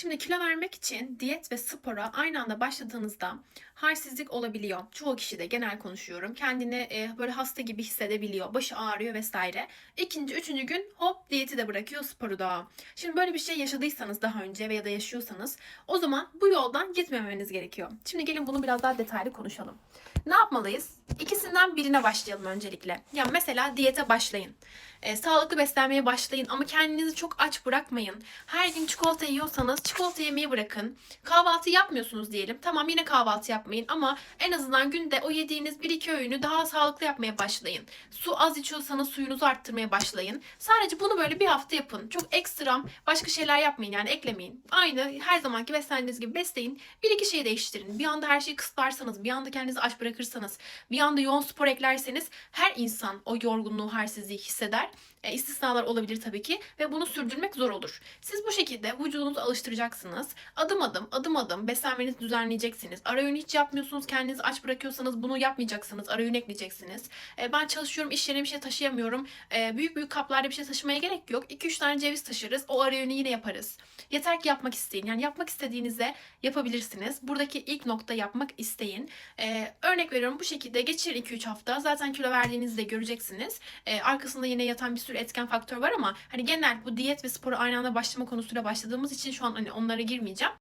Şimdi kilo vermek için diyet ve spora aynı anda başladığınızda halsizlik olabiliyor. Çoğu kişi de genel konuşuyorum. Kendini e, böyle hasta gibi hissedebiliyor. Başı ağrıyor vesaire. İkinci, üçüncü gün hop diyeti de bırakıyor sporu da. Şimdi böyle bir şey yaşadıysanız daha önce veya da yaşıyorsanız o zaman bu yoldan gitmemeniz gerekiyor. Şimdi gelin bunu biraz daha detaylı konuşalım. Ne yapmalıyız? İkisinden birine başlayalım öncelikle. Ya mesela diyete başlayın. E, sağlıklı beslenmeye başlayın ama kendinizi çok aç bırakmayın. Her gün çikolata yiyorsanız çikolata yemeyi bırakın. Kahvaltı yapmıyorsunuz diyelim. Tamam yine kahvaltı yapmayın ama en azından günde o yediğiniz bir iki öğünü daha sağlıklı yapmaya başlayın. Su az içiyorsanız suyunuzu arttırmaya başlayın. Sadece bunu böyle bir hafta yapın. Çok ekstram başka şeyler yapmayın yani eklemeyin. Aynı her zamanki beslendiğiniz gibi besleyin. Bir iki şey değiştirin. Bir anda her şeyi kısıtlarsanız, bir anda kendinizi aç bırakırsanız, bir anda yoğun spor eklerseniz her insan o yorgunluğu, halsizliği hisseder. E, istisnalar olabilir tabii ki ve bunu sürdürmek zor olur. Siz bu şekilde vücudunuzu alıştıracaksınız. Adım adım, adım adım beslenmenizi düzenleyeceksiniz. Ara öğün hiç yapmıyorsunuz, kendinizi aç bırakıyorsanız bunu yapmayacaksınız. Ara öğün ekleyeceksiniz. E, ben çalışıyorum, iş yerine bir şey taşıyamıyorum. E, büyük büyük kaplarda bir şey taşımaya gerek yok. 2-3 tane ceviz taşırız. O ara öğünü yine yaparız. Yeter ki yapmak isteyin. Yani yapmak istediğinizde yapabilirsiniz. Buradaki ilk nokta yapmak isteyin. E, örnek veriyorum bu şekilde geçirin 2-3 hafta. Zaten kilo verdiğinizde göreceksiniz. E, arkasında yine yatan bir sürü etken faktör var ama hani genel bu diyet ve spora aynı anda başlama konusuyla başladığımız için şu an hani onlara girmeyeceğim.